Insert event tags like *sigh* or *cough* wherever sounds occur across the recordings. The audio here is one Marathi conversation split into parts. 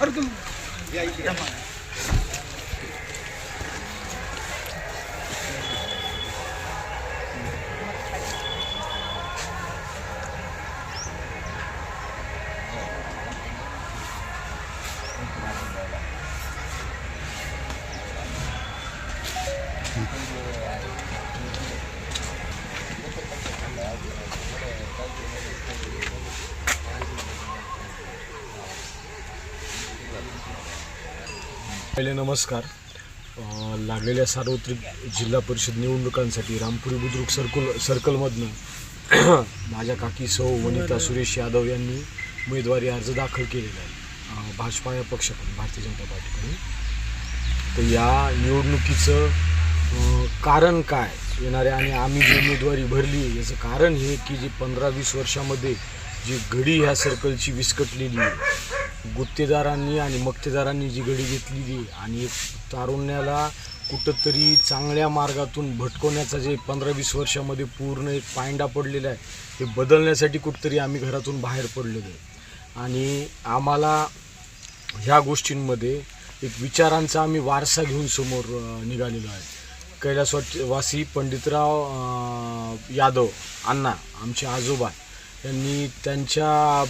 अरे तुम पहिले नमस्कार. लागलेल्या सार्वत्रिक जिल्हा परिषद निवडणुकांसाठी रामपुरी बुद्रुक सर्कल सर्कलमधनं *clears throat* माझ्या काकी सौ वनिता सुरेश यादव यांनी उमेदवारी अर्ज दाखल केलेला आहे. भाजपा या पक्षाकडून भारतीय जनता पार्टीकडून. तर या निवडणुकीचं कारण काय? येणाऱ्या आणि आम्ही जी उमेदवारी भरली याचं कारण हे की जी पंधरा वीस वर्षामध्ये जी घडी ह्या सर्कलची विस्कटलेली आहे गुत्तेदारांनी आणि मक्तेदारांनी जी घडी घेतलेली आणि तारुण्याला कुठंतरी चांगल्या मार्गातून भटकवण्याचा जे पंधरा वीस वर्षामध्ये पूर्ण एक पायंडा पडलेला आहे ते बदलण्यासाठी कुठंतरी आम्ही घरातून बाहेर पडलेलो आहे. आणि आम्हाला ह्या गोष्टींमध्ये एक विचारांचा आम्ही वारसा घेऊन समोर निघालेलो आहे. कैलासवासी पंडितराव यादव अण्णा आमचे आजोबा त्यांनी त्यांच्या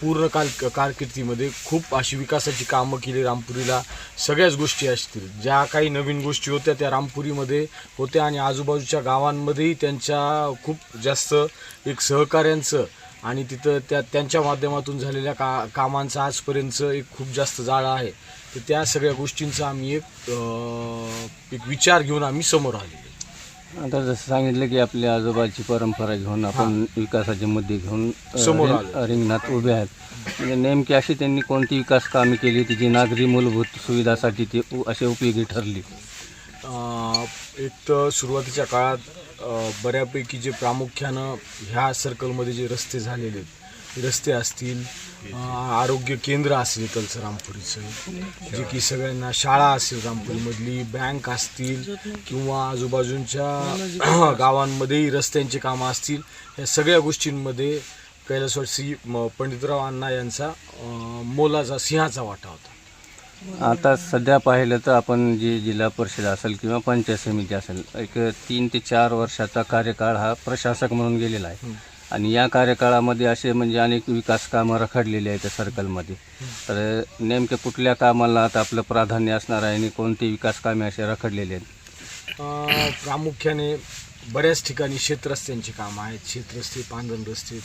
पूर्ण काल कारकिर्दीमध्ये खूप अशी विकासाची कामं केली रामपुरीला. सगळ्याच गोष्टी असतील. ज्या काही नवीन गोष्टी होत्या त्या रामपुरीमध्ये होत्या आणि आजूबाजूच्या गावांमध्येही त्यांच्या खूप जास्त एक सहकार्यांचं आणि तिथं त्या त्यांच्या माध्यमातून झालेल्या का कामांचा आजपर्यंतचं एक खूप जास्त जाळं आहे. तर त्या सगळ्या गोष्टींचा आम्ही एक एक विचार घेऊन आम्ही समोर आलेलो आता जसं सांगितलं की आपल्या आजोबाची परंपरा घेऊन आपण विकासाचे मुद्दे घेऊन अ, समोर रिंग-. रिंगणात उभे आहेत. म्हणजे नेमकी अशी त्यांनी कोणती विकास कामे केली की जी नागरी मूलभूत सुविधासाठी ते उ- असे उपयोगी ठरली? अं, एक तर सुरुवातीच्या काळात अं, बऱ्यापैकी जे प्रामुख्यानं ह्या सर्कलमध्ये जे रस्ते झालेले आहेत रस्ते असतील आरोग्य केंद्र असेल इकडचं रामपुरीचं जे की सगळ्यांना शाळा असेल रामपुरीमधली बँक असतील किंवा आजूबाजूंच्या *clears throat* गावांमध्येही रस्त्यांची कामं असतील या सगळ्या गोष्टींमध्ये कैलासवासी पंडितराव अण्णा यांचा मोलाचा सिंहाचा वाटा होता. आता सध्या पाहिलं तर आपण जी जिल्हा परिषद असेल किंवा पंचायत समिती असेल एक तीन ते चार वर्षाचा कार्यकाळ हा प्रशासक म्हणून गेलेला आहे. आणि या कार्यकाळामध्ये असे म्हणजे अनेक विकास कामं रखडलेली आहेत त्या सर्कलमध्ये. तर नेमक्या कुठल्या कामाला आता आपलं प्राधान्य असणार आहे आणि कोणती विकास कामे असे रखडलेले आहेत? प्रामुख्याने बऱ्याच ठिकाणी शेतरस्त्यांची कामं आहेत. शेतरस्ते पांढरण रस्ते.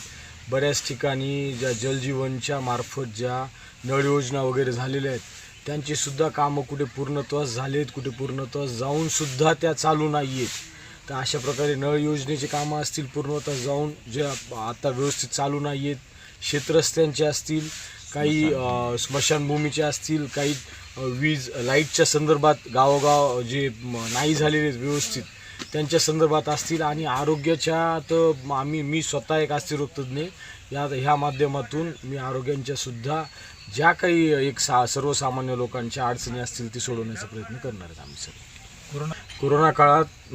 बऱ्याच ठिकाणी ज्या जलजीवनच्या मार्फत ज्या नळ योजना वगैरे झालेल्या आहेत त्यांचीसुद्धा कामं कुठे पूर्णत्वास झालेत कुठे पूर्णत्वास जाऊनसुद्धा त्या चालू नाही आहेत तर अशा प्रकारे नळ योजनेची कामं असतील पूर्णत्वास जाऊन ज्या आता व्यवस्थित चालू नाही आहेत शेतरस्त्यांचे असतील काही स्मशानभूमीचे असतील काही वीज लाईटच्या संदर्भात गावोगाव जे नाही झालेले आहेत व्यवस्थित त्यांच्या संदर्भात असतील आणि आरोग्याच्या तर आम्ही मी स्वतः एक अस्थिरोगतज्ञ या ह्या माध्यमातून मी आरोग्यांच्या सुद्धा ज्या काही एक सा सर्वसामान्य लोकांच्या अडचणी असतील ती सोडवण्याचा प्रयत्न करणार आहेत आम्ही सर कोरोना काळात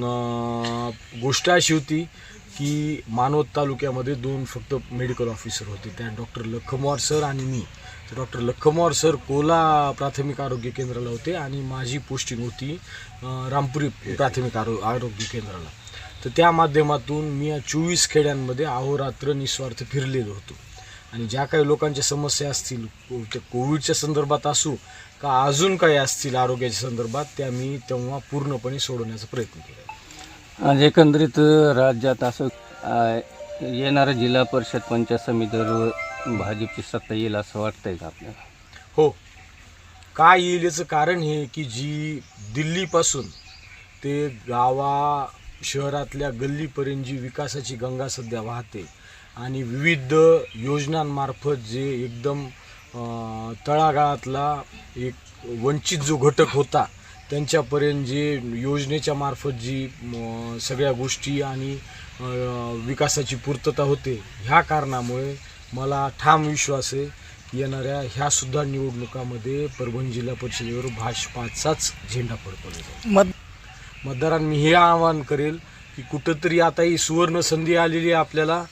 गोष्ट अशी होती की मानवत तालुक्यामध्ये दोन फक्त मेडिकल ऑफिसर होते. त्या डॉक्टर लखमवार सर आणि मी. तर डॉक्टर लखमवार सर कोला प्राथमिक आरोग्य केंद्राला होते आणि माझी पोस्टिंग होती रामपुरी प्राथमिक आरो आरोग्य केंद्राला. तर त्या माध्यमातून मी या चोवीस खेड्यांमध्ये अहोरात्र निस्वार्थ फिरलेलो होतो. आणि ज्या काही लोकांच्या समस्या असतील को- त्या कोविडच्या संदर्भात असू का अजून काही असतील आरोग्याच्या संदर्भात त्या मी तेव्हा पूर्णपणे सोडवण्याचा प्रयत्न केला. आज एकंदरीत राज्यात असं येणारं जिल्हा परिषद पंचायत समितीवर भाजपची सत्ता येईल असं वाटतंय का आपल्याला? हो. काय येईल याचं कारण हे की जी दिल्लीपासून ते गावा शहरातल्या गल्लीपर्यंत जी विकासाची गंगा सध्या वाहते आणि विविध योजनांमार्फत जे एकदम तळागाळातला एक वंचित जो घटक होता त्यांच्यापर्यंत जे योजनेच्या मार्फत जी सगळ्या गोष्टी आणि विकासाची पूर्तता होते ह्या कारणामुळे मला ठाम विश्वास आहे की येणाऱ्या ह्या सुद्धा निवडणुकामध्ये परभणी जिल्हा परिषदेवर भाजपाचाच झेंडा फडकवला जाईल. मत मतदारांना हे आवाहन करेल की कुठंतरी आता ही सुवर्ण संधी आलेली आहे आपल्याला.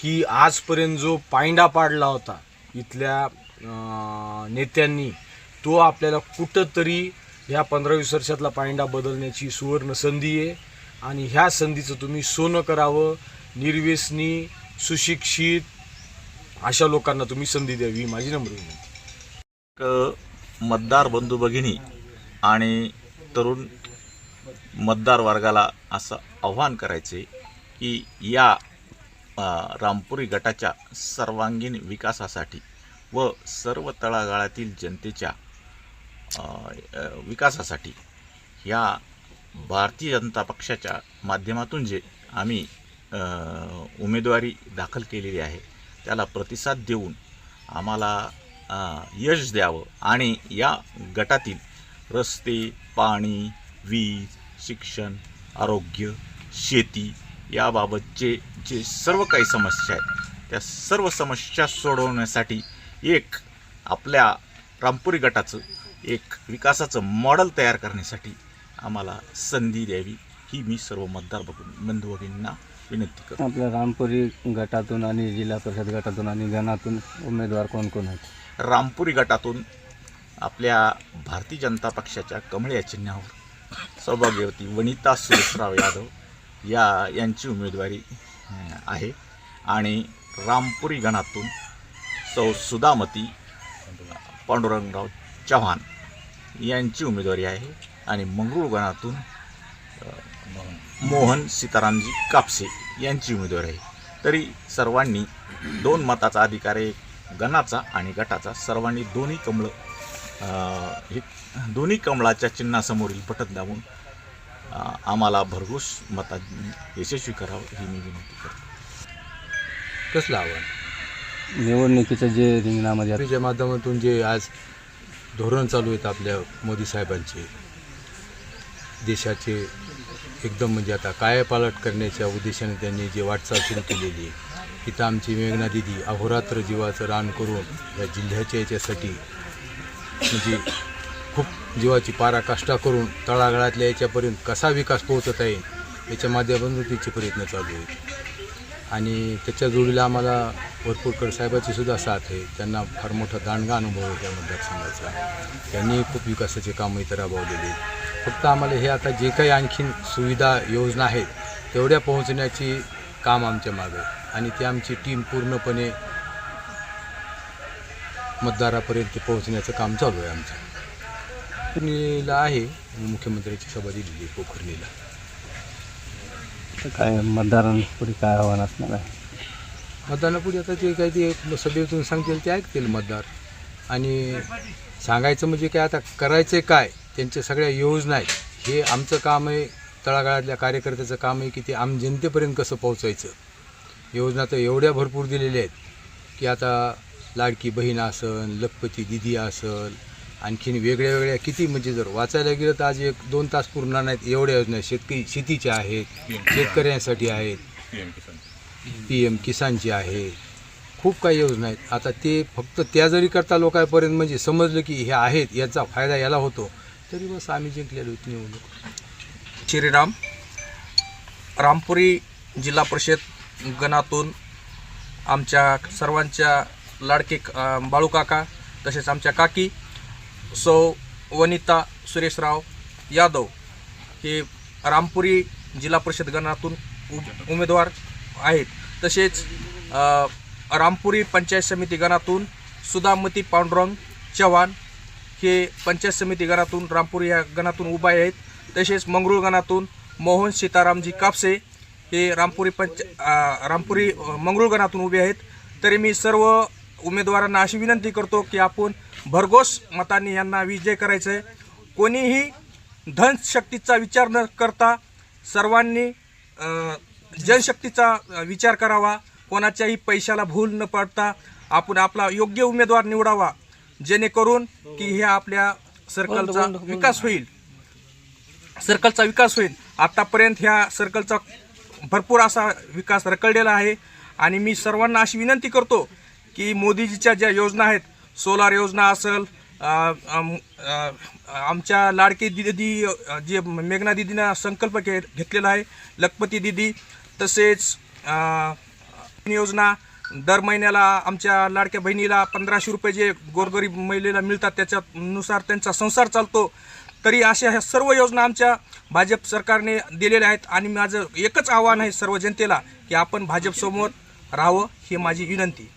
की आजपर्यंत जो पायंडा पाडला होता इथल्या नेत्यांनी तो आपल्याला कुठंतरी ह्या पंधरावीस वर्षातला पायंडा बदलण्याची सुवर्ण संधी आहे. आणि ह्या संधीचं तुम्ही सोनं करावं निर्व्यसनी सुशिक्षित अशा लोकांना तुम्ही संधी द्यावी माझी नम्र विनंती. एक मतदार बंधू भगिनी आणि तरुण मतदार वर्गाला असं आव्हान करायचे की या रामपुरी गटाच्या सर्वांगीण विकासासाठी व सर्व तळागाळातील जनतेच्या विकासासाठी या भारतीय जनता पक्षाच्या माध्यमातून जे आम्ही उमेदवारी दाखल केलेली आहे त्याला प्रतिसाद देऊन आम्हाला यश द्यावं आणि या गटातील रस्ते पाणी वीज शिक्षण आरोग्य शेती याबाबतचे जे सर्व काही समस्या आहेत त्या सर्व समस्या सोडवण्यासाठी एक आपल्या रामपुरी गटाचं एक विकासाचं मॉडेल तयार करण्यासाठी आम्हाला संधी द्यावी ही मी सर्व मतदार बघून बंधू भगिनींना विनंती करतो. आपल्या रामपुरी गटातून आणि जिल्हा परिषद गटातून आणि गणातून उमेदवार कोण कोण आहेत? रामपुरी गटातून आपल्या भारतीय जनता पक्षाच्या कमळ या चिन्हावर सौभाग्यवती वनिता सुरेशराव यादव या यांची उमेदवारी आहे. आणि रामपुरी गणातून सौ सुदामती पांडुरंगराव चव्हाण यांची उमेदवारी आहे. आणि मंगरूळ गणातून मोहन सीतारामजी कापसे यांची उमेदवारी आहे. तरी सर्वांनी दोन मताचा अधिकार आहे गणाचा आणि गटाचा. सर्वांनी दोन्ही कमळं हे दोन्ही कमळाच्या चिन्हासमोरील पटत दाबून आम्हाला भरघोस मतात यशस्वी करावं ही मी विनंती करतो. कसलं आव्हान? निवडणुकीचं जे रिंगणामध्ये त्याच्या माध्यमातून जे आज धोरण चालू आहेत आपल्या मोदी साहेबांचे देशाचे एकदम म्हणजे आता कायापालट करण्याच्या उद्देशाने त्यांनी जे वाटचाल सुरू केलेली आहे तिथं आमची मेघना दिदी अहोरात्र जीवाचं रान करून या जिल्ह्याच्या याच्यासाठी म्हणजे खूप जीवाची पारा कष्टा करून तळागाळातल्या याच्यापर्यंत कसा विकास पोहोचत आहे याच्या माध्यमातून तिचे प्रयत्न चालू आहेत. आणि त्याच्या जोडीला आम्हाला वरपूरकर साहेबाची सुद्धा साथ आहे. त्यांना फार मोठा दांडगा अनुभव आहे त्या मतदारसंघाचा. त्यांनी खूप विकासाचे कामं इथं राबवलेली फक्त आम्हाला हे आता जे काही आणखीन सुविधा योजना आहेत तेवढ्या पोहोचण्याची काम आमच्या मागं आहे. आणि ती आमची टीम पूर्णपणे मतदारापर्यंत पोहोचण्याचं काम चालू आहे आमचं. पोखरणीला आहे. मुख्यमंत्र्यांची सभा दिलेली आहे पोखरणीला. काय मतदारांपुढे काय आव्हान असणार आहे? मतदानापुढे आता जे काही ते सभेतून सांगतील ते ऐकतील मतदार. आणि सांगायचं म्हणजे काय आता करायचं काय त्यांच्या सगळ्या योजना आहेत. हे आमचं काम आहे तळागाळातल्या कार्यकर्त्याचं काम आहे की ते आम जनतेपर्यंत कसं पोहोचायचं. योजना तर एवढ्या भरपूर दिलेल्या आहेत की आता लाडकी बहीण असन लखपती दिदी असल आणखीन वेगळ्या वेगळ्या किती म्हणजे जर वाचायला गेलं तर आज एक दोन तास पुरणार नाहीत एवढ्या योजना आहेत. शेतकरी शेतीच्या आहेत शेतकऱ्यांसाठी आहेत. पी एम किसानची आहे. खूप काही योजना आहेत. आता ते फक्त त्या जरी करता लोकांपर्यंत म्हणजे समजलं की हे आहेत याचा फायदा याला होतो. तरी बस आम्ही जिंकलेलो इथे निवडणूक. श्रीराम रामपुरी जिल्हा परिषद गणातून आमच्या सर्वांच्या लाडके बाळूकाका तसेच आमच्या काकी सौ वनिता सुरेशराव यादव हे रामपुरी जिल्हा परिषद गणातून उ- उमेदवार आहेत. तसेच रामपुरी पंचायत समिती गणातून सुधामती पांडुरंग चव्हाण हे पंचायत समिती गणातून रामपुरी या गणातून उभा आहेत. तसेच मंगरूळ गणातून मोहन सीतारामजी कापसे हे रामपुरी पंच रामपुरी मंगरूळ गणातून उभे आहेत. तरी मी सर्व उमेदवारांना अशी विनंती करतो की आपण भरघोस मतांनी यांना विजय करायचं आहे कोणीही धनशक्तीचा विचार न करता सर्वांनी जनशक्तीचा विचार करावा. कोणाच्याही पैशाला भूल न पडता आपण आपला योग्य उमेदवार निवडावा जेणेकरून की ह्या आपल्या सर्कलचा विकास होईल. सर्कलचा विकास होईल. आतापर्यंत ह्या सर्कलचा भरपूर असा विकास रखडलेला आहे. आणि मी सर्वांना अशी विनंती करतो की मोदीजीच्या ज्या योजना आहेत सोलार योजना असेल आमच्या लाडकी दिदी जे मेघना दिदीनं संकल्प घे घेतलेला आहे लखपती दिदी तसेच योजना दर महिन्याला आमच्या लाडक्या बहिणीला पंधराशे रुपये जे गोरगरीब महिलेला मिळतात त्याच्यानुसार त्यांचा संसार चालतो. तरी अशा ह्या सर्व योजना आमच्या भाजप सरकारने दिलेल्या आहेत आणि माझं एकच आव्हान आहे सर्व जनतेला की आपण भाजपसमोर राहावं ही माझी विनंती.